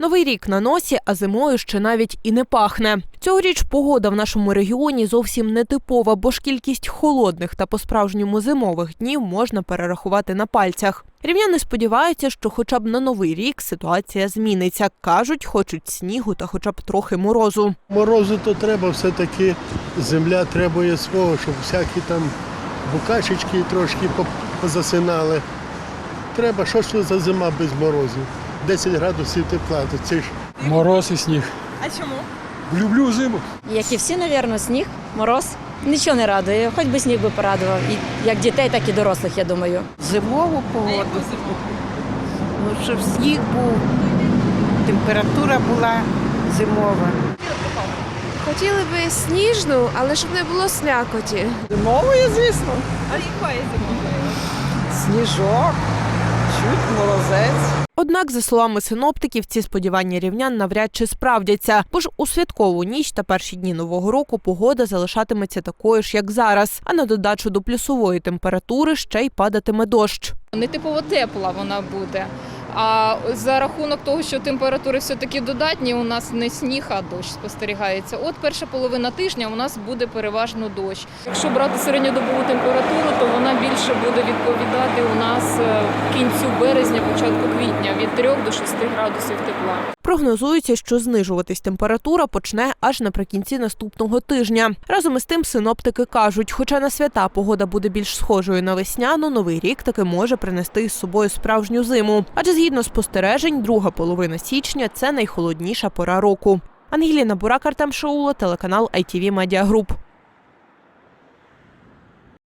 Новий рік на носі, а зимою ще навіть і не пахне. Цьогоріч погода в нашому регіоні зовсім не типова, бо ж кількість холодних та по-справжньому зимових днів можна перерахувати на пальцях. Рівняни сподіваються, що хоча б на новий рік ситуація зміниться. кажуть, хочуть снігу та хоча б трохи морозу. Морозу то треба, все-таки земля требує свого, щоб всякі там букашечки трошки позасинали. Треба, що ж це за зима без морозу? 10 градусів тепла, то це ж Мороз і сніг. А чому? Люблю зиму. Як і всі, мабуть, сніг, мороз. Нічого не радує, хоч би сніг би порадував. І як дітей, так і дорослих, я думаю. зимову погоду. Ну, щоб сніг був, температура була зимова. Хотіли би сніжну, але щоб не було слякоті. Зимовою, звісно. А якої зимової? Сніжок, чуть морозець. Однак, за словами синоптиків, ці сподівання рівнян навряд чи справдяться, бо ж у святкову ніч та перші дні нового року погода залишатиметься такою ж, як зараз. А на додачу до плюсової температури ще й падатиме дощ. Нетипово тепла вона буде. А за рахунок того, що температури все-таки додатні, у нас не сніг, а дощ спостерігається. От перша половина тижня у нас буде переважно дощ. Якщо брати середньодобову температуру, то вона більше буде відповідати у нас е, кінцю березня, початку квітня від 3 до 6 градусів тепла. Прогнозується, що знижуватись температура почне аж наприкінці наступного тижня. Разом із тим синоптики кажуть, хоча на свята погода буде більш схожою на весняну, новий рік таки може принести із собою справжню зиму. Адже згідно спостережень, друга половина січня це найхолодніша пора року. Ангеліна Бурак, Артем Шаула, телеканал ITV Media.